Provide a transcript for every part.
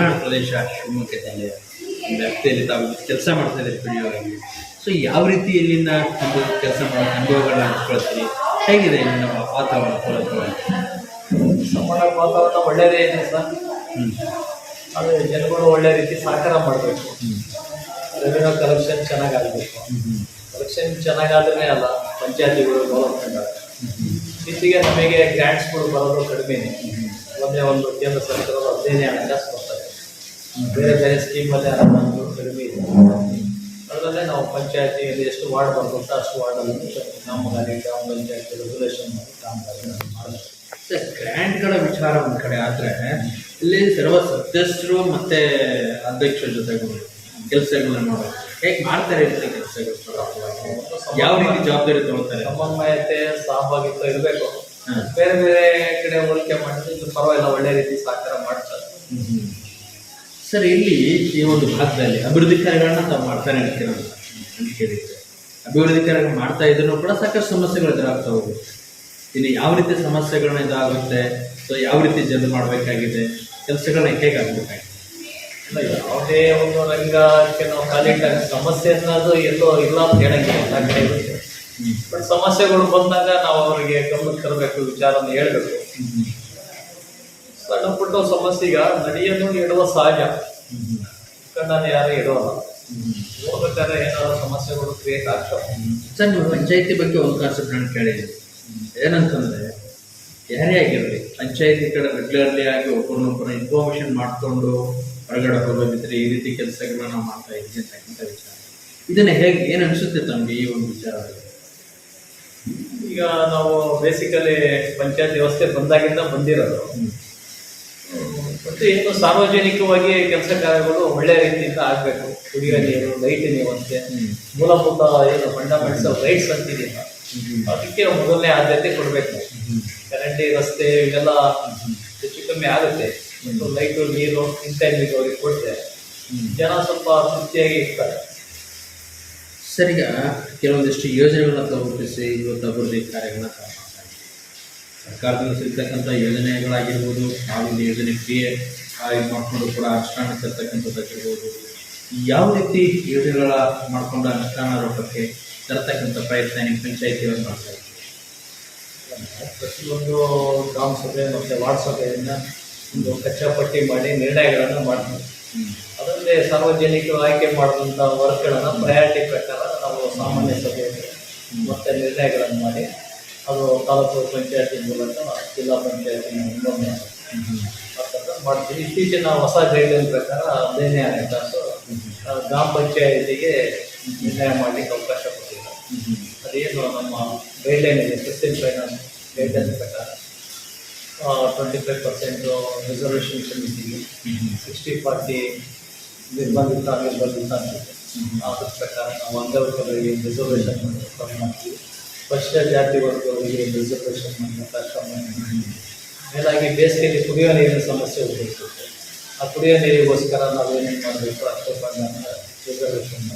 ಮಲೆನಾಡು ಪ್ರದೇಶ ಶಿವಮೊಗ್ಗ ಜಿಲ್ಲೆಯ ವ್ಯಾಪ್ತಿಯಲ್ಲಿ ತಾವು ಕೆಲಸ ಮಾಡ್ತಾ ಇದ್ದಾರೆ ಸೊ ಯಾವ ರೀತಿ ಇಲ್ಲಿಂದ ಒಂದು ಕೆಲಸ ಮಾಡೋ ಅನುಭವಗಳನ್ನ ಹಂಚ್ಕೊಳ್ತೀರಿ? ಹೇಗಿದೆ ನಮ್ಮ ವಾತಾವರಣ ಸಮಾನ ವಾತಾವರಣ ಒಳ್ಳೆಯದೇ ಇದೆ ಸರ್. ಆದರೆ ಜನಗಳು ಒಳ್ಳೆ ರೀತಿ ಸಹಕಾರ ಮಾಡಬೇಕು. ರೆವಿನ್ಯೂ ಕಲೆಕ್ಷನ್ ಚೆನ್ನಾಗಾಗಬೇಕು. ಕಲೆಕ್ಷನ್ ಚೆನ್ನಾಗಾದ್ರೆ ಅಲ್ಲ ಪಂಚಾಯತಿಗಳು ಡೆವಲಪ್ಮೆಂಟ್ ಆಗುತ್ತೆ ಇತ್ತೀಚೆಗೆ ನಮಗೆ ಗ್ರ್ಯಾಂಟ್ಸ್ಗಳು ಬರೋದು ಕಡಿಮೆ ಒಂದೇ ಒಂದು ಕೇಂದ್ರ ಸರ್ಕಾರದ ಹದಿನೈದನೇ ಹಣಕಾಸು ಬೇರೆ ಬೇರೆ ಸ್ಕೀಮಲ್ಲಿ ಹಣಕಾಸು ಕಡಿಮೆ ಇದೆ. ಅದರಲ್ಲೇ ನಾವು ಪಂಚಾಯತಿಯಲ್ಲಿ ಎಷ್ಟು ವಾರ್ಡ್ ಬರ್ಬೋದು ಅಷ್ಟು ವಾರ್ಡಲ್ಲಿ ಕಾಮಗಾರಿ ಗ್ರಾಮ ಪಂಚಾಯತಿ ರೆಗ್ಯುಲೇಷನ್ ಮಾಡಿ ಕಾಮಗಾರಿ ಮಾಡಬೇಕು. ಸರ್ ಗ್ರ್ಯಾಂಟ್ಗಳ ವಿಚಾರ ಒಂದು ಕಡೆ ಆದರೆ ಇಲ್ಲಿ ಸರ್ವ ಸದಸ್ಯರು ಮತ್ತೆ ಅಧ್ಯಕ್ಷರ ಜೊತೆಗೂ ಕೆಲಸಗಳನ್ನ ಮಾಡೋದು. ಹೇಗೆ ಮಾಡ್ತಾರೆ ಅಂತ ಕೆಲಸಗಳು? ಯಾವ ರೀತಿ ಜವಾಬ್ದಾರಿ ತಗೊಳ್ತಾರೆ? ಸಮನ್ವಯತೆ ಸಹಭಾಗಿತ್ವ ಇರಬೇಕು. ಬೇರೆ ಬೇರೆ ಕಡೆ ಹೋಲಿಕೆ ಮಾಡಿದ್ರೆ ಪರವಾಗಿಲ್ಲ ಒಳ್ಳೆ ರೀತಿ ಸಹಕಾರ ಮಾಡ್ತಾರೆ. ಸರ್ ಇಲ್ಲಿ ಈ ಒಂದು ಭಾಗದಲ್ಲಿ ಅಭಿವೃದ್ಧಿ ಕಾರ್ಯಗಳನ್ನ ತಾವು ಮಾಡ್ತಾನೆ ಇರ್ತೀರಲ್ಲ ಅಂತ ಕೇಳಿದ್ರೆ ಅಭಿವೃದ್ಧಿ ಕಾರ್ಯಗಳು ಮಾಡ್ತಾ ಇದ್ರೂ ಕೂಡ ಸಾಕಷ್ಟು ಸಮಸ್ಯೆಗಳು ಎದುರಾಗ್ತಾ ಹೋಗುತ್ತೆ. ಇನ್ನು ಯಾವ ರೀತಿ ಸಮಸ್ಯೆಗಳನ್ನ ಇದಾಗುತ್ತೆ ಸೊ ಯಾವ ರೀತಿ ಜನರು ಮಾಡಬೇಕಾಗಿದೆ ಕೆಲಸಗಳನ್ನ ಹೇಗೆ ಆಗಬೇಕಾಗಿದೆ? ಯಾವುದೇ ಒಂದು ರಂಗಕ್ಕೆ ನಾವು ಕಾಲಿಟ್ಟಾಗ ಸಮಸ್ಯೆ ಅನ್ನೋದು ಎಲ್ಲೋ ಇಲ್ಲ ಅಂತ ಹೇಳಂಗಿಲ್ಲ ಬಟ್ ಸಮಸ್ಯೆಗಳು ಬಂದಾಗ ನಾವು ಅವರಿಗೆ ಗಮನಕ್ಕೆ ತರಬೇಕು ವಿಚಾರವನ್ನು ಹೇಳ್ಬೇಕು. ಸಣ್ಣ ಪುಟ್ಟ ಸಮಸ್ಯೆ ಈಗ ನೀಡುವ ಇಡುವ ಸಹಜ ಕಣ್ಣನ್ನು ಯಾರು ಇಡೋಲ್ಲ ಹೋಗ್ಬೇಕಾದ್ರೆ ಏನಾದ್ರು ಸಮಸ್ಯೆಗಳು ಕ್ರಿಯೇಟ್ ಆಗ್ತವೆ. ಸರ್ ನೀವು ಪಂಚಾಯತಿ ಬಗ್ಗೆ ಒಂದು ಕಾನ್ಸೆಪ್ಟ್ ನಾನು ಕೇಳಿದ್ದೆ ಏನಂತಂದ್ರೆ ಯಾರೇ ಆಗಿರಲಿ ಪಂಚಾಯತಿ ಕಡೆ ರೆಗ್ಯುಲರ್ಲಿ ಆಗಿ ಒಬ್ಬರನ್ನೊಬ್ಬರ ಇನ್ಫಾರ್ಮೇಶನ್ ಮಾಡಿಕೊಂಡು ಹೊರಗಡೆ ಹೋಗೋದಿದ್ರೆ ಈ ರೀತಿ ಕೆಲಸಗಳನ್ನ ನಾವು ಮಾಡ್ತಾ ಇದ್ದೀನಿ ಅಂತಕ್ಕಂಥ ವಿಚಾರ. ಇದನ್ನ ಹೇಗೆ ಏನು ಅನಿಸುತ್ತೆ ತಮಗೆ ಈ ಒಂದು ವಿಚಾರ ಈಗ ನಾವು ಬೇಸಿಕಲಿ ಪಂಚಾಯತ್ ವ್ಯವಸ್ಥೆ ಬಂದಾಗಿಂದ ಬಂದಿರೋದು. ಮತ್ತು ಏನು ಸಾರ್ವಜನಿಕವಾಗಿ ಕೆಲಸ ಕಾರ್ಯಗಳು ಒಳ್ಳೆ ರೀತಿಯಿಂದ ಆಗಬೇಕು. ಕುಡಿಯೋ ನೀರು ಲೈಟ್ ನೀವಂತೆ ಮೂಲಭೂತ ಏನು ಫಂಡಮೆಂಟ್ಸ್ ಆಫ್ ರೈಟ್ಸ್ ಅಂತಿದೆಯಲ್ಲ ಅದಕ್ಕೆ ಮೊದಲನೇ ಆದ್ಯತೆ ಕೊಡಬೇಕು. ಕರೆಂಟ್ ರಸ್ತೆ ಇವೆಲ್ಲ ಹೆಚ್ಚು ಕಮ್ಮಿ ಆಗುತ್ತೆ. ಮತ್ತು ಲೈಟು ನೀರು ಇನ್ ಟೈಮಿಗೆ ಅವ್ರಿಗೆ ಕೊಟ್ಟರೆ ಜನ ಸ್ವಲ್ಪ ತೃಪ್ತಿಯಾಗಿ ಇರ್ತಾರೆ. ಸರಿಗ ಕೆಲವೊಂದಿಷ್ಟು ಯೋಜನೆಗಳನ್ನ ತಾವು ರೂಪಿಸಿ ಇವತ್ತು ಅಭಿವೃದ್ಧಿ ಕಾರ್ಯಗಳನ್ನ. ಸರ್ಕಾರದಿಂದ ಸಿಗ್ತಕ್ಕಂಥ ಯೋಜನೆಗಳಾಗಿರ್ಬೋದು ನಾವಿಲ್ಲಿ ಯೋಜನೆ ಕ್ರಿಯೆ ಇದು ಮಾಡಿಕೊಂಡು ಕೂಡ ಅನುಷ್ಠಾನ ತರ್ತಕ್ಕಂಥದ್ದಾಗಿರ್ಬೋದು ಯಾವ ರೀತಿ ಯೋಜನೆಗಳ ಮಾಡಿಕೊಂಡು ಅನುಷ್ಠಾನ ರೂಪಕ್ಕೆ ತರ್ತಕ್ಕಂಥ ಪ್ರಯತ್ನ ನಿಮ್ಮ ಪಂಚಾಯಿತಿಗಳನ್ನು ಮಾಡ್ತಾ ಪ್ರತಿಯೊಂದು ಗ್ರಾಮ ಸಭೆ ಮತ್ತು ವಾರ್ಡ್ ಸಭೆಯನ್ನು ಒಂದು ಕಚ್ಚಾಪಟ್ಟಿ ಮಾಡಿ ನಿರ್ಣಯಗಳನ್ನು ಮಾಡ್ತೀವಿ. ಅದರಲ್ಲಿ ಸಾರ್ವಜನಿಕರು ಆಯ್ಕೆ ಮಾಡಿದಂಥ ವರ್ಕ್ಗಳನ್ನು ಪ್ರಯಾರಿಟಿ ಪ್ರಕಾರ ನಾವು ಸಾಮಾನ್ಯ ಸಭೆಯಲ್ಲಿ ಮತ್ತೆ ನಿರ್ಣಯಗಳನ್ನು ಮಾಡಿ, ಅದು ತಾಲೂಕು ಪಂಚಾಯತಿ ಮೂಲಕ ಜಿಲ್ಲಾ ಪಂಚಾಯತಿನ ಇನ್ನೊಮ್ಮೆ ಮಾಡ್ತಕ್ಕ ಮಾಡ್ತೀವಿ. ಇತ್ತೀಚಿನ ಹೊಸ ಗೈಡ್ಲೈನ್ ಪ್ರಕಾರ ಹದಿನೈದನೇ ಹಣಕಾಸು ಆ, ಗ್ರಾಮ ಪಂಚಾಯತಿಗೆ ನಿರ್ಣಯ ಮಾಡಲಿಕ್ಕೆ ಅವಕಾಶ ಕೊಟ್ಟಿದ್ದಾರೆ ಅದೇನು ನಮ್ಮ ಗೈಡ್ಲೈನ್ ಇದೆ? ಫಿಫ್ಟೀನ್ ಫೈನಾನ್ಸ್ ಗೈಡ್ಲೈನ್ ಪ್ರಕಾರ ಟ್ವೆಂಟಿ ಫೈವ್ ಪರ್ಸೆಂಟು ರಿಸರ್ವೇಷನ್ ಕಮಿಟಿಗೆ ಸಿಕ್ಸ್ಟಿ ಫಾರ್ಟಿ ನಿರ್ಬಂಧಿತ ನಿರ್ಬಂಧಿತ ಅಂತಿದೆ ಅದ್ರ ಪ್ರಕಾರ ನಾವು ಅಂಗವಿಕಲರಿಗೆ ರಿಸರ್ವೇಷನ್ ಮಾಡ್ತೀವಿ. ಪಶ್ಚಿಮ ಜಾತಿ ವರ್ಗದವರಿಗೆ ರಿಸರ್ವೇಷನ್ ಮಾಡಿ ಅವಕಾಶ ಮಾಡಿ ಮೇಲಾಗಿ ಬೇಸಿಗೆಯಲ್ಲಿ ಕುಡಿಯೋ ನೀರಿನ ಸಮಸ್ಯೆ ಉದ್ಭವಿಸುತ್ತೆ ಆ ಕುಡಿಯೋ ನೀರಿಗೋಸ್ಕರ ನಾವು ಏನೇನು ಮಾಡಬೇಕು, ಅಷ್ಟು ರಿಸರ್ವೇಷನ್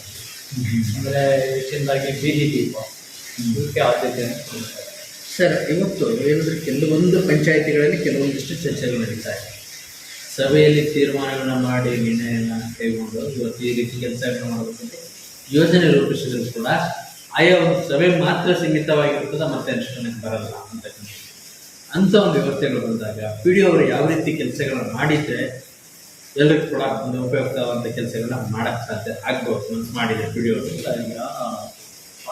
ಅಂದರೆ ಹೆಚ್ಚಿನದಾಗಿ ಬೀದಿ ದೀಪ. ಇದಕ್ಕೆ ಕೊಡ್ತಾರೆ. ಸರ್, ಇವತ್ತು ಏನಂದರೆ ಕೆಲವೊಂದು ಪಂಚಾಯಿತಿಗಳಲ್ಲಿ ಕೆಲವೊಂದಿಷ್ಟು ಚರ್ಚೆಗಳು ನಡೀತಾ ಇದೆ. ಸಭೆಯಲ್ಲಿ ತೀರ್ಮಾನಗಳನ್ನ ಮಾಡಿ ನಿರ್ಣಯನ ಕೈಗೊಂಡು ಇವತ್ತು ಈ ರೀತಿ ಕೆಲಸಗಳನ್ನ ಮಾಡಬೇಕಂತ ಯೋಜನೆ ರೂಪಿಸಿದ್ರು ಕೂಡ ಆಯಾ ಒಂದು ಸಭೆ ಮಾತ್ರ ಸೀಮಿತವಾಗಿರ್ತದೆ ಮತ್ತೆ ಅನುಷ್ಠಾನಕ್ಕೆ ಬರಲ್ಲ ಅಂತಕ್ಕಂಥ ಅಂಥ ಒಂದು ವ್ಯವಸ್ಥೆಗಳು ಬಂದಾಗ ಪಿ ಡಿ ಅವರು ಯಾವ ರೀತಿ ಕೆಲಸಗಳನ್ನ ಮಾಡಿದ್ರೆ ಎಲ್ರಿಗೂ ಕೂಡ ಒಂದು ಉಪಯುಕ್ತವಾದಂಥ ಕೆಲಸಗಳನ್ನ ಮಾಡಕ್ಕೆ ಸಾಧ್ಯ ಆಗ್ಬೋದು ಅಂತ ಮಾಡಿದೆ ಪಿ ಡಿ ಅವರು. ಈಗ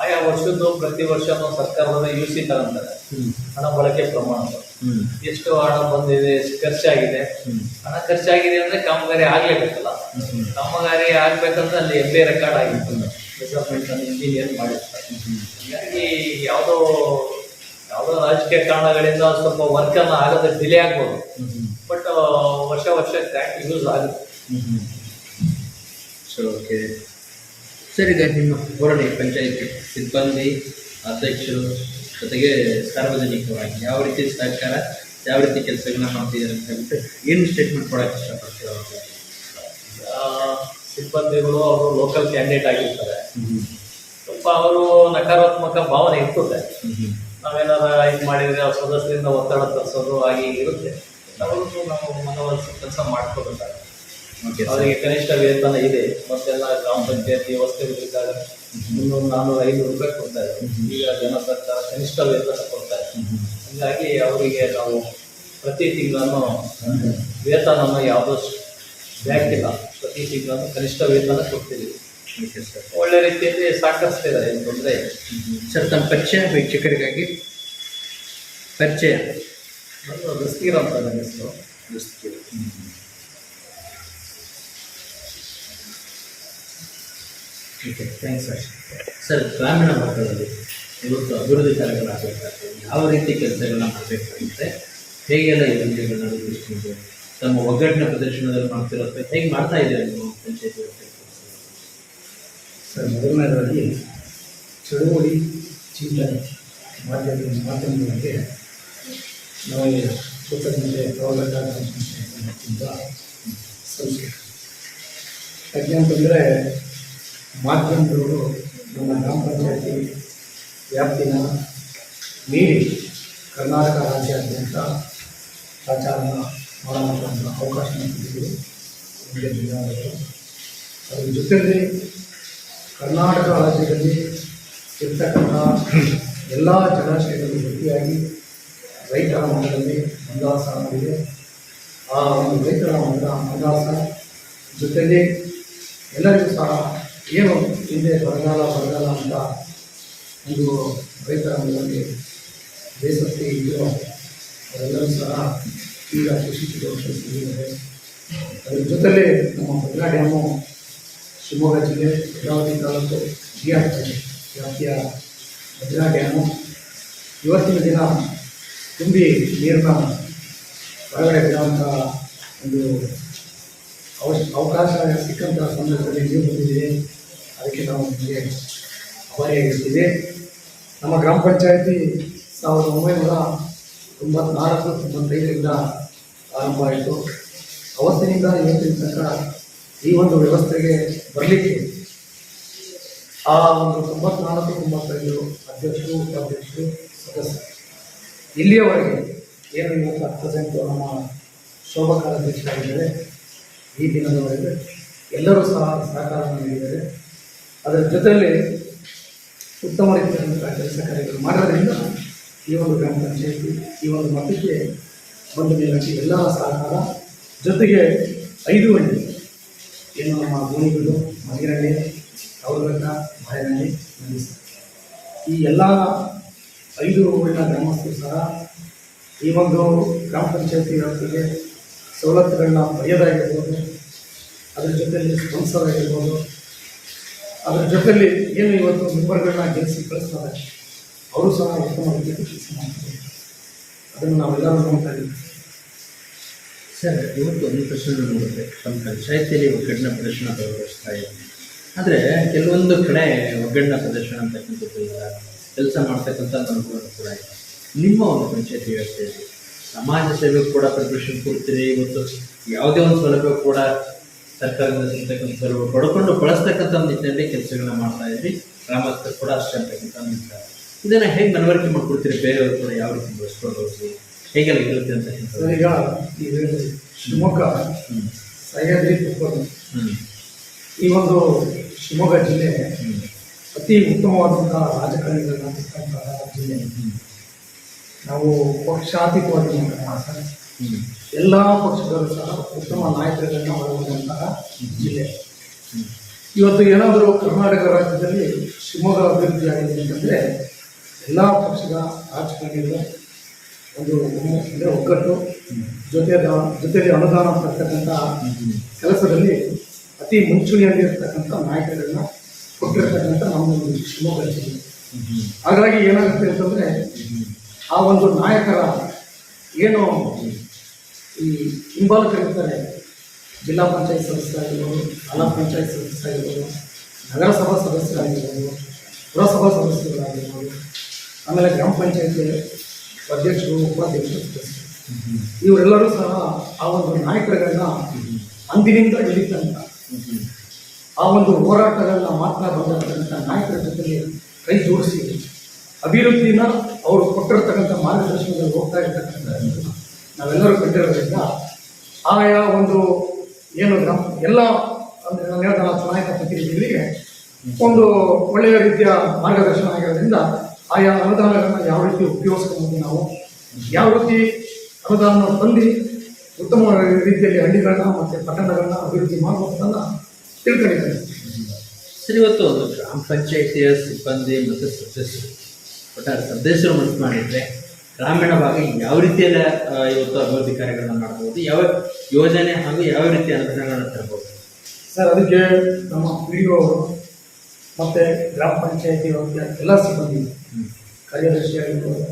ಆಯಾ ವರ್ಷದ್ದು ಪ್ರತಿ ವರ್ಷ ಸರ್ಕಾರದ ಯು ಸಿ ತಗೊಂತಾರೆ. ಹಣ ಬಳಕೆ ಪ್ರಮಾಣ. ಎಷ್ಟು ಹಣ ಬಂದಿದೆ ಎಷ್ಟು ಖರ್ಚಾಗಿದೆ. ಹಣ ಖರ್ಚಾಗಿದೆ ಅಂದರೆ ಕಾಮಗಾರಿ ಆಗಲೇಬೇಕಲ್ಲ. ಕಾಮಗಾರಿ ಆಗಬೇಕಂದ್ರೆ ಅಲ್ಲಿ ಎಂ ಬಿ ರೆಕಾರ್ಡ್ ಆಗಿತ್ತು. ಡೆವಲಪ್ಮೆಂಟ್ ಇಂಜಿನಿಯರ್ ಮಾಡಿರ್ತಾರೆ. ಹೀಗಾಗಿ ಯಾವುದೋ ಯಾವುದೋ ರಾಜಕೀಯ ಕಾರಣಗಳಿಂದ ಸ್ವಲ್ಪ ವರ್ಕನ್ನು ಆಗದೆ ಡಿಲೇ ಆಗ್ಬೋದು. ಬಟ್ ವರ್ಷ ವರ್ಷ ಟ್ರ್ಯಾಕ್ ಯೂಸ್ ಆಗುತ್ತೆ. ಸೊ ಓಕೆ ಸರ್ ಈಗ ನಿಮ್ಮ ಹೋರಾಡಿ ಪಂಚಾಯಿತಿ ಸಿಬ್ಬಂದಿ ಅಧ್ಯಕ್ಷರು ಜೊತೆಗೆ ಸಾರ್ವಜನಿಕವಾಗಿ ಯಾವ ರೀತಿ ಸರ್ಕಾರ ಯಾವ ರೀತಿ ಕೆಲಸಗಳನ್ನ ಮಾಡ್ತಿದ್ದಾರೆ ಅಂತ ಹೇಳ್ಬಿಟ್ಟು ಏನು ಸ್ಟೇಟ್ಮೆಂಟ್ ಕೊಡೋಕ್ಕೆ ಇಷ್ಟಪಡ್ತೀರಾ? ಸಿಬ್ಬಂದಿಗಳು ಅವರು ಲೋಕಲ್ ಕ್ಯಾಂಡಿಡೇಟ್ ಆಗಿರ್ತಾರೆ. ಸ್ವಲ್ಪ ಅವರು ನಕಾರಾತ್ಮಕ ಭಾವನೆ ಇರ್ತದೆ. ನಾವೇನಾರ ಇದು ಮಾಡಿದರೆ ಅವ್ರ ಸದಸ್ಯರಿಂದ ಒತ್ತಡ ತರಿಸೋದು ಹಾಗೆ ಇರುತ್ತೆ. ಅವರು ನಾವು ಮನವೊಲಿಸಿ ಕೆಲಸ ಮಾಡ್ಕೋಬೇಕಾಗುತ್ತೆ ಸರ್ ಅವರಿಗೆ ಕನಿಷ್ಠ ವೇತನ ಇದೆ. ಮತ್ತೆಲ್ಲ ಗ್ರಾಮ ಪಂಚಾಯತಿ ವ್ಯವಸ್ಥೆಗಳಿದ್ದಾಗ ಮುನ್ನೂರು ನಾನ್ನೂರು ಐನೂರು ರೂಪಾಯಿ ಕೊಡ್ತಾರೆ. ಈಗ ಜನ ಸರ್ಕಾರ ಕನಿಷ್ಠ ವೇತನ ಕೊಡ್ತಾರೆ. ಹೀಗಾಗಿ ಅವರಿಗೆ ನಾವು ಪ್ರತಿ ತಿಂಗಳನ್ನು ವೇತನವನ್ನು ಯಾವುದೋ ಬ್ಯಾಂಕಿಲ್ಲ. ಪ್ರತಿ ತಿಂಗಳನ್ನು ಕನಿಷ್ಠ ವೇತನ ಸರ್ ಒಳ್ಳೆ ರೀತಿಯಲ್ಲಿ ಸಾಕಷ್ಟಿದೆ ಏನು ತೊಂದರೆ ಸರ್ ತಮ್ಮ ಪರಿಚಯ ವೀಕ್ಷಕರಿಗಾಗಿ ಪರಿಚಯ. ದಸ್ತೀರ್ ಅಂತ ನನ್ನ ಹೆಸರು. Okay thanks sir. ಸರ್ ಗ್ರಾಮೀಣ ಮಟ್ಟದಲ್ಲಿ ಇವತ್ತು ಅಭಿವೃದ್ಧಿ ಕಾರ್ಯಗಳಾಗಬೇಕಾದ್ರೆ ಯಾವ ರೀತಿ ಕೆಲಸಗಳನ್ನ ಮಾಡಬೇಕಾಗುತ್ತೆ ಹೇಗೆಲ್ಲ ಯೋಜನೆಗಳನ್ನ ರೂಪಿಸ್ಕೊಂಡು ತಮ್ಮ ಒಗ್ಗಟ್ಟಿನ ಪ್ರದರ್ಶನದಲ್ಲಿ ಮಾಡ್ತಿರೋದು ಹೇಗೆ ಮಾಡ್ತಾ ಇದ್ದೀರಾ ನೀವು? ಪಂಚಾಯತ್ ಸರ್, ಮೊದಲನೇದಾಗಿ ಚಳುವಳಿ ಚಿಂತನೆ. ಮಾಧ್ಯಮ ಬಗ್ಗೆ ನಾವು ಕೃತಜ್ಞತೆ ಪ್ರವರ್ಗಕ್ಕಿಂತ ಸಂಸ್ಥೆ ಯಾಕೆ ಮಾಧ್ಯಮದವರು ನಮ್ಮ ಗ್ರಾಮ ಪಂಚಾಯತಿ ವ್ಯಾಪ್ತಿನ ಮೀರಿ ಕರ್ನಾಟಕ ರಾಜ್ಯಾದ್ಯಂತ ಪ್ರಚಾರನ ಮಾಡುವಂಥ ಅವಕಾಶ ನಿಮಗೆ ಧನ್ಯವಾದಗಳು ಜೊತೆಯಲ್ಲಿ ಕರ್ನಾಟಕ ರಾಜ್ಯದಲ್ಲಿ ಇರ್ತಕ್ಕಂಥ ಎಲ್ಲ ಜಲಾಶಯಗಳು ಗಟ್ಟಿಯಾಗಿ ರೈತರ ಮನದಲ್ಲಿ ಮಂದಾಸ ಇದೆ ಆ ಒಂದು ರೈತರ ಮನ ಮಂದಾಸ ಜೊತೆಗೆ ಎಲ್ಲರಿಗೂ ಸಹ ಏನು ಹಿಂದೆ ಬರಗಾಲ ಬರಗಾಲ ಅಂತ ಒಂದು ರೈತರ ಮನದಲ್ಲಿ ಬೇಸತ್ತೆ ಇದೆಯೋ ಅದೆಲ್ಲರೂ ಸಹ ಈಗ ಕೃಷಿ ಚಟುವಟಿಕೆ ಅದ್ರ ಜೊತೆಲಿ ನಮ್ಮ ಡ್ಯಾಮು ಶಿವಮೊಗ್ಗ ಜಿಲ್ಲೆ ಭದ್ರಾವತಿ ತಾಲೂಕು ಜಿಯಾಪೇಟೆ ವ್ಯಾಪ್ತಿಯ ಭದ್ರಾ ಡ್ಯಾಮು ಇವತ್ತಿನ ದಿನ ತುಂಬಿ ನೀರಿನ ಹೊರಗಡೆ ಬಿಡುವಂಥ ಒಂದು ಅವಶ್ಯ ಅವಕಾಶ ಸಿಕ್ಕಂಥ ಸಂದರ್ಭದಲ್ಲಿ ನೀರು ಬಂದಿದೆ ಅದಕ್ಕೆ ನಾವು ನಿಮಗೆ ಅಭಾರಿಯಾಗಿರ್ತೀವಿ ನಮ್ಮ ಗ್ರಾಮ ಪಂಚಾಯತಿ ಸಾವಿರದ ಒಂಬೈನೂರ ತೊಂಬತ್ನಾಲ್ಕು, ತೊಂಬತ್ತೈದರಿಂದ ಆರಂಭ ಆಯಿತು. ಅವತ್ತಿನಿಂದ ಇವತ್ತಿನ ತನಕ ಈ ಒಂದು ವ್ಯವಸ್ಥೆಗೆ ಬರಲಿಕ್ಕೆ. ಆ ಒಂದು ತೊಂಬತ್ನಾಲ್ಕು, ತೊಂಬತ್ತೈದು ಅಧ್ಯಕ್ಷರು, ಉಪಾಧ್ಯಕ್ಷರು, ಸದಸ್ಯರು. ಇಲ್ಲಿಯವರೆಗೆ ಏನು ಇವತ್ತು ಹತ್ತು ಸೆಂಟು ನಮ್ಮ ಶೋಭಾ ಅಧ್ಯಕ್ಷರಾಗಿದ್ದಾರೆ ಈ ದಿನದವರೆಗೆ ಎಲ್ಲರೂ ಸಹ ಸಹಕಾರವನ್ನು ನೀಡಿದ್ದಾರೆ. ಅದರ ಜೊತೆಯಲ್ಲಿ ಉತ್ತಮ ರೀತಿಯಾದಂಥ ಕೆಲಸ ಕಾರ್ಯಗಳು ಮಾಡೋದ್ರಿಂದ ಈ ಒಂದು ಗ್ರಾಮ ಪಂಚಾಯಿತಿ, ಈ ಒಂದು ಮತಕ್ಕೆ ಬಂದ ನಿಲ್ಲಕ್ಕೆ ಎಲ್ಲರ ಸಹಕಾರ. ಜೊತೆಗೆ ಐದು ಹಳ್ಳಿ ಏನು ನಮ್ಮ ಭೂಮಿಗಳು ಮಗಿರಳ್ಳಿ ಅವರ್ಗಟ್ಟ ಮಳೆಯಲ್ಲಿ ನಂದಿಸ ಈ ಎಲ್ಲ ಐದು ಊರಿನ ಗ್ರಾಮಸ್ಥರು ಸಹ ಈ ಒಂದು ಗ್ರಾಮ ಪಂಚಾಯತಿ ವ್ಯಾಪ್ತಿಗೆ ಸವಲತ್ತುಗಳನ್ನ ಪಡೆಯೋದಾಗಿರ್ಬೋದು, ಅದರ ಜೊತೆಯಲ್ಲಿ ಸ್ಪಾನ್ಸರ್ ಆಗಿರ್ಬೋದು, ಅದರ ಜೊತೆಯಲ್ಲಿ ಏನು ಇವತ್ತು ಮೆಂಬರ್ಗಳನ್ನ ಗೆಲ್ಲಿಸಿ ಕಳಿಸ್ತಾರೆ, ಅವರು ಸಹ ಉತ್ತಮ ರೀತಿಯಲ್ಲಿ ಕೆಲಸ ಮಾಡ್ತಾರೆ. ಅದನ್ನು ನಾವೆಲ್ಲರೂ ನೋಡ್ತಾ ಇದ್ದೀವಿ. ಸರ್ ಇವತ್ತು ಒಂದು ಪ್ರಶ್ನೆ ನೋಡಿದ್ರೆ ನಮ್ಮ ಪಂಚಾಯತಿಯಲ್ಲಿ ಒಗ್ಗಟ್ಟಿನ ಪ್ರದರ್ಶನ ತೋರಿಸ್ತಾ ಇದೆ. ಆದರೆ ಕೆಲವೊಂದು ಕಡೆ ಒಗ್ಗಟ್ಟಿನ ಪ್ರದರ್ಶನ ಅಂತಕ್ಕಂಥದ್ದು ಇಲ್ಲ ಕೆಲಸ ಮಾಡ್ತಕ್ಕಂಥ ಅನುಭವ ಕೂಡ ಇದೆ. ನಿಮ್ಮ ಒಂದು ಪಂಚಾಯತಿ ವ್ಯವಸ್ಥೆಯಲ್ಲಿ ಸಮಾಜ ಸೇವೆ ಕೂಡ ಪ್ರದರ್ಶನ ಕೊಡ್ತೀರಿ ಇವತ್ತು. ಯಾವುದೇ ಒಂದು ಸೌಲಭ್ಯ ಕೂಡ ಸರ್ಕಾರದಿಂದ ಸಿಗ್ತಕ್ಕಂಥ ಸೌಲಭ್ಯ ಪಡ್ಕೊಂಡು ಬಳಸ್ತಕ್ಕಂಥ ಒಂದು ನಿಟ್ಟಿನಲ್ಲಿ ಕೆಲಸಗಳನ್ನ ಮಾಡ್ತಾ ಇದ್ರಿ. ಗ್ರಾಮಸ್ಥರು ಕೂಡ ಅಷ್ಟೇ ಅಂತಕ್ಕಂಥ ಇದನ್ನು ಹೇಗೆ ಮನವರಿಕೆ ಮಾಡ್ಕೊಡ್ತೀರಿ? ಬೇರೆಯವರು ಕೂಡ ಯಾವ ರೀತಿ ಬಳಸ್ಕೊಂಡು ಹೋಗಿ ಹೇಗೆಲ್ಲ ಇರುತ್ತೆ ಅಂತ ಈಗ ಈ ಶಿವಮೊಗ್ಗ. ಸಹ್ಯಾದ್ರಿ ತುಪ್ಪರು ಈ ಒಂದು ಶಿವಮೊಗ್ಗ ಜಿಲ್ಲೆ. ಅತಿ ಉತ್ತಮವಾದಂತಹ ರಾಜಕಾರಣಿಗಳನ್ನ ಸಿಕ್ಕಂತಹ ಜಿಲ್ಲೆ. ನಾವು ಪಕ್ಷಾತೀತವಾಗಿ. ಎಲ್ಲ ಪಕ್ಷಗಳು ಸಹ ಉತ್ತಮ ನಾಯಕರುಗಳನ್ನ ಒಳಗೊಂಡಂತಹ ಜಿಲ್ಲೆ. ಇವತ್ತು ಏನಾದರೂ ಕರ್ನಾಟಕ ರಾಜ್ಯದಲ್ಲಿ ಶಿವಮೊಗ್ಗ ಅಭಿವೃದ್ಧಿ ಆಗಿದೆ ಅಂತಂದರೆ ಎಲ್ಲ ಪಕ್ಷದ ರಾಜಕಾರಣಿಗಳು ಒಂದು ಅಂದರೆ ಒಗ್ಗಟ್ಟು ಜೊತೆ ಜೊತೆಯಲ್ಲಿ ಅನುದಾನ ಪಡ್ತಕ್ಕಂಥ. ಕೆಲಸದಲ್ಲಿ ಅತಿ ಮುಂಚೂಣಿಯಲ್ಲಿ ಇರ್ತಕ್ಕಂಥ ನಾಯಕರನ್ನ ಕೊಟ್ಟಿರ್ತಕ್ಕಂಥ ನಮ್ಮ ಒಂದು ಶಿವಮೊಗ್ಗ ಜಿಲ್ಲೆ ಹಾಗಾಗಿ ಏನಾಗುತ್ತೆ ಅಂತಂದರೆ, ಆ ಒಂದು ನಾಯಕರ ಏನು ಈ ಹಿಂಬಾಲಕರಿರ್ತಾರೆ, ಜಿಲ್ಲಾ ಪಂಚಾಯತ್ ಸದಸ್ಯರಾಗಿರ್ಬೋದು ತಾಲೂಕ್ ಪಂಚಾಯತ್ ಸದಸ್ಯರಾಗಿರ್ಬೋದು ನಗರಸಭಾ ಸದಸ್ಯರಾಗಿರ್ಬೋದು, ಪುರಸಭಾ ಸದಸ್ಯರಾಗಿರ್ಬೋದು, ಆಮೇಲೆ ಗ್ರಾಮ ಪಂಚಾಯತಿ ಅಧ್ಯಕ್ಷರು, ಉಪಾಧ್ಯಕ್ಷರು. ಇವರೆಲ್ಲರೂ ಸಹ ಆ ಒಂದು ನಾಯಕರುಗಳನ್ನ ಅಂದಿನಿಂದ ಇಲ್ಲಿ ಆ ಒಂದು ಹೋರಾಟಗಳನ್ನ ಮಾಡ್ತಾ ಬಂದಿರತಕ್ಕಂಥ ನಾಯಕರ ಜೊತೆಗೆ ಕೈ ಜೋಡಿಸಿ ಅಭಿವೃದ್ಧಿನ ಅವರು ಕೊಟ್ಟಿರ್ತಕ್ಕಂಥ ಮಾರ್ಗದರ್ಶನದಲ್ಲಿ ಹೋಗ್ತಾ ಇರ್ತಕ್ಕಂಥ ನಾವೆಲ್ಲರೂ ಕಂಡಿರೋದ್ರಿಂದ ಆಯಾ ಒಂದು ಏನು ನಮ್ಮ ಎಲ್ಲ, ಅಂದರೆ ನಾನು ಹೇಳ್ತಾ ನಾಯಕ ಪ್ರತಿನಿಧಿಗಳಿಗೆ ಒಂದು ಒಳ್ಳೆಯ ರೀತಿಯ ಮಾರ್ಗದರ್ಶನ ಆಗಿರೋದ್ರಿಂದ ಆಯಾ ಅನುದಾನಗಳನ್ನು ಯಾವ ರೀತಿ ಉಪಯೋಗಿಸ್ಕೊಂಡು ನಾವು? ಯಾವ ರೀತಿ ಅನುದಾನ ಬಂದು ಉತ್ತಮ ರೀತಿಯಲ್ಲಿ ಹಳ್ಳಿಗಳನ್ನ ಮತ್ತು ಪಟ್ಟಣಗಳನ್ನ ಅಭಿವೃದ್ಧಿ ಮಾಡಬೇಕನ್ನ ತಿಳ್ಕೊಂಡಿದ್ದಾರೆ ಸರಿ ಇವತ್ತು ಒಂದು ಗ್ರಾಮ ಪಂಚಾಯಿತಿಯ ಸಿಬ್ಬಂದಿ ಮತ್ತು ಸದಸ್ಯರು ಒಟ್ಟಾರೆ ಸದಸ್ಯರು ಮನಸ್ಸು ಮಾಡಿದರೆ ಗ್ರಾಮೀಣ ಭಾಗ ಯಾವ ರೀತಿಯಲ್ಲ ಇವತ್ತು ಅಭಿವೃದ್ಧಿ ಕಾರ್ಯಗಳನ್ನು ಮಾಡ್ಬೋದು ಯಾವ ಯೋಜನೆ ಹಾಗೂ ಯಾವ ರೀತಿ ಅನುದಾನಗಳನ್ನು ತರಬಹುದು ಸರ್ ಅದಕ್ಕೆ ನಮ್ಮ ಪಿ ಡಿ ಮತ್ತು ಗ್ರಾಮ ಪಂಚಾಯತಿ ಎಲ್ಲ ಸಿಬ್ಬಂದಿ ಕಾರ್ಯದರ್ಶಿ ಆಗಿರ್ಬೋದು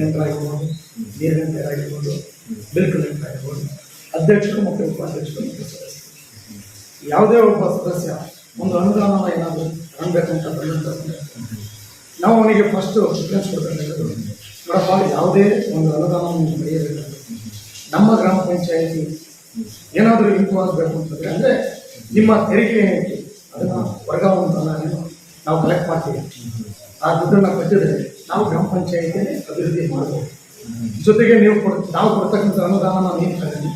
ಯಂತ್ರ ಆಗಿರ್ಬೋದು, ನೀರಿನ ಆಗಿರ್ಬೋದು ಬಿಲ್ ಕಲೆಕ್ಟರ್ ಆಗಿರ್ಬೋದು, ಅಧ್ಯಕ್ಷರು ಮತ್ತು ಉಪಾಧ್ಯಕ್ಷರು ಮತ್ತು ಸದಸ್ಯರು. ಯಾವುದೇ ಒಬ್ಬ ಸದಸ್ಯ ಒಂದು ಅನುದಾನ ಏನಾದರೂ ತಗೊಳ್ಬೇಕಂತ ಬಂದಂತ ನಾವು ಅವನಿಗೆ ಫಸ್ಟು ಪ್ರಿಫರೆನ್ಸ್ ಕೊಡಬೇಕಾದ್ರು ನೋಡಪ್ಪ, ಯಾವುದೇ ಒಂದು ಅನುದಾನವನ್ನು ಪಡೆಯಬೇಕಾದ್ರೆ ನಮ್ಮ ಗ್ರಾಮ ಪಂಚಾಯತಿ ಏನಾದರೂ ಇಂಪ್ರೂವ್ ಆಗಬೇಕು ಅಂತಂದರೆ, ಅಂದರೆ ನಿಮ್ಮ ತೆರಿಗೆ ಏನಿತ್ತು ಅದನ್ನು ವರ್ಗಾವಣೆ ನಾವು ಕಲೆಕ್ಟ್ ಮಾಡ್ತೀವಿ. ಆ ದುಡ್ಡನ್ನು ಕೊಟ್ಟಿದ್ರೆ ನಾವು ಗ್ರಾಮ ಪಂಚಾಯತಿನೇ ಅಭಿವೃದ್ಧಿ ಮಾಡ್ಬೋದು. ಜೊತೆಗೆ ನೀವು ಕೊಡ್, ನಾವು ಕೊಡ್ತಕ್ಕಂಥ ಅನುದಾನ ನೀವು ತಗೊಂಡು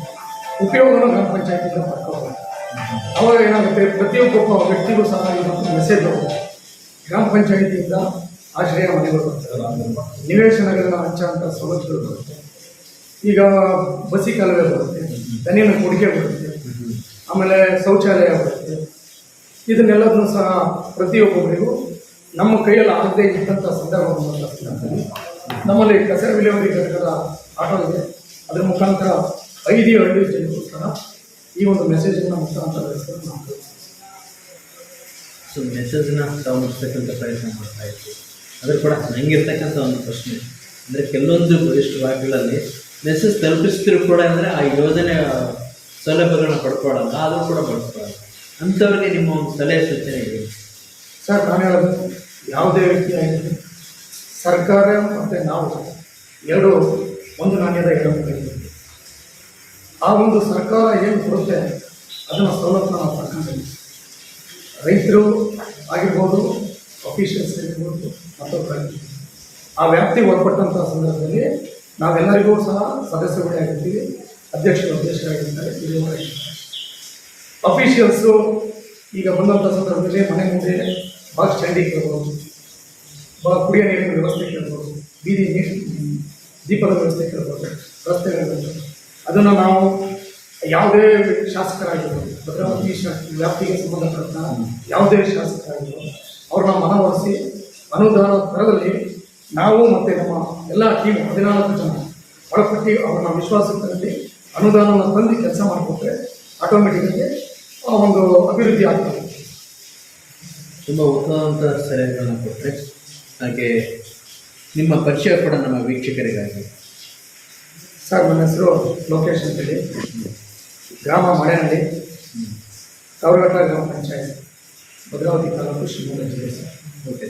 ಉಪಯೋಗವನ್ನು ಗ್ರಾಮ ಪಂಚಾಯತಿಯಿಂದ ಪಡ್ಕೋಬೋದು ಅವಾಗ ಏನಾಗುತ್ತೆ, ಪ್ರತಿಯೊಬ್ಬ ವ್ಯಕ್ತಿಗೂ ಸಹ ಇವತ್ತು ಮೆಸೇಜ್ ಹೋಗುತ್ತೆ ಗ್ರಾಮ ಪಂಚಾಯತಿಯಿಂದ ಆಶ್ರಯ ಮನೆಗಳು ಬರ್ತದಲ್ಲ ನಿವೇಶನಗಳನ್ನ ಹಂಚುವಂಥ ಸವಲತ್ತುಗಳು ಬರುತ್ತೆ. ಈಗ ಬಸಿ ಕಾಲುವೆ ಬರುತ್ತೆ ದನಿನ ಕೊಡುಗೆ ಬರುತ್ತೆ. ಆಮೇಲೆ ಶೌಚಾಲಯ ಬರುತ್ತೆ. ಇದನ್ನೆಲ್ಲದನ್ನು ಸಹ ಪ್ರತಿಯೊಬ್ಬರಿಗೂ ನಮ್ಮ ಕೈಯಲ್ಲಿ ಆಗದೇ ಇದ್ದಂಥ ಸಂದರ್ಭವನ್ನು ನಮ್ಮಲ್ಲಿ ಕಸರ ವಿಲೇವಾರಿ ಘಟಕದ ಆಟೋ ಇದೆ ಅದರ ಮುಖಾಂತರ ಐದು ಹಳ್ಳಿ ಜನರು ಸಹ ಈ ಒಂದು ಮೆಸೇಜನ್ನು ಮುಖಾಂತರ ಸೊ ಮೆಸೇಜ್ನ ತಾವು ಮುಟ್ಟಿಸ್ತಕ್ಕಂಥ ಪ್ರಯತ್ನ ಮಾಡ್ತಾ ಇದ್ವಿ. ಅದ್ರ ಕೂಡ ನನಗಿರ್ತಕ್ಕಂಥ ಒಂದು ಪ್ರಶ್ನೆ. ಅಂದರೆ ಕೆಲವೊಂದು ಬಲಿಷ್ಠ ಭಾಗಗಳಲ್ಲಿ ಮೆಸೇಜ್ ತಲುಪಿಸ್ತಿರು ಕೂಡ ಅಂದರೆ ಆ ಯೋಜನೆ ಸೌಲಭ್ಯಗಳನ್ನ ಪಡ್ಕೊಳ್ಳಲ್ಲ, ಆದರೂ ಕೂಡ ಬಳಸ್ಕೊಳ್ಳಲ್ಲ. ಅಂಥವ್ರಿಗೆ ನಿಮ್ಮ ಒಂದು ಸಲಹೆ ಸೂಚನೆ ಇದೆ. ಸರ್, ನಾನು ಹೇಳೋದು ಯಾವುದೇ ವ್ಯಕ್ತಿ ಆಗಿರಲಿ, ಸರ್ಕಾರ ಮತ್ತು ನಾವು ಎರಡು ಒಂದು ನಾಣ್ಯದ ಎರಡು ಆ ಒಂದು ಸರ್ಕಾರ ಏನು ಕೊಡುತ್ತೆ, ಅದನ್ನು ಸವಲತ್ತು ನಾವು ರೈತರು ಆಗಿರ್ಬೋದು ಅಫಿಷಿಯಲ್ಸ್ ಆಗಿರ್ಬೋದು ಮತ್ತು ಆ ವ್ಯಾಪ್ತಿ ಒಳಪಟ್ಟಂಥ ಸಂದರ್ಭದಲ್ಲಿ ನಾವೆಲ್ಲರಿಗೂ ಸಹ ಸದಸ್ಯರುಗಳೇ ಆಗಿರ್ತೀವಿ, ಅಧ್ಯಕ್ಷರು, ಅಧ್ಯಕ್ಷರಾಗಿರ್ತಾರೆ, ಇದು ಅಫಿಷಿಯಲ್ಸು ಈಗ ಬಂದಂಥ ಸಂದರ್ಭದಲ್ಲಿ ಮನೆ ಮುಂದೆ ಬಸ್ ಸ್ಟ್ಯಾಂಡಿಂಗ್ ಕೇಳ್ಬೋದು ಬಾ ಕುಡಿಯೋ ನೀರಿನ ವ್ಯವಸ್ಥೆ ಕೇಳ್ಬೋದು ಬೀದಿ ನೀರು, ದೀಪದ ವ್ಯವಸ್ಥೆ ಕೇಳ್ಬೋದು ರಸ್ತೆಗಳ ಅದನ್ನು ನಾವು ಯಾವುದೇ ಶಾಸಕರಾಗಿರ್ಬೋದು, ಭದ್ರಾವತಿ ಶಾ ವ್ಯಾಪ್ತಿಗೆ ಸಂಬಂಧಪಟ್ಟ ಯಾವುದೇ ಶಾಸಕರಾಗಿರ್ಬೋದು, ಅವ್ರನ್ನ ಮನವೊಲಿಸಿ ಅನುದಾನ ದರದಲ್ಲಿ ನಾವು ಮತ್ತು ನಮ್ಮ ಎಲ್ಲ ಟೀಮ್ ಹದಿನಾಲ್ಕು ಜನ ಒಳಪಟ್ಟಿ ಅವ್ರನ್ನ ವಿಶ್ವಾಸದಲ್ಲಿ ಅನುದಾನವನ್ನು ತಂದು ಕೆಲಸ ಮಾಡಿಕೊಟ್ರೆ ಆಟೋಮೆಟಿಕ್ಕಾಗಿ ಆ ಒಂದು ಅಭಿವೃದ್ಧಿ ಆಗ್ತದೆ. ತುಂಬ ಉತ್ತಮವಾದಂಥ ಸಲಹೆಗಳನ್ನು ಕೊಟ್ಟರೆ ಹಾಗೆ ನಿಮ್ಮ ಪರಿಚಯ ಕೂಡ ನಮ್ಮ ವೀಕ್ಷಕರಿಗಾಗಿ. ಸರ್ ನನ್ನ ಹೆಸರು ಲೋಕೇಶ್ ಅಂತೇಳಿ. ಗ್ರಾಮ ಮಳೆಯಲ್ಲಿ ಕವರಘಟ್ಟ ಗ್ರಾಮ ಪಂಚಾಯತ್ ಭದ್ರಾವತಿ ತಾಲೂಕು ಶಿವಮೊಗ್ಗ ಜಿಲ್ಲೆ ಸರ್. ಓಕೆ.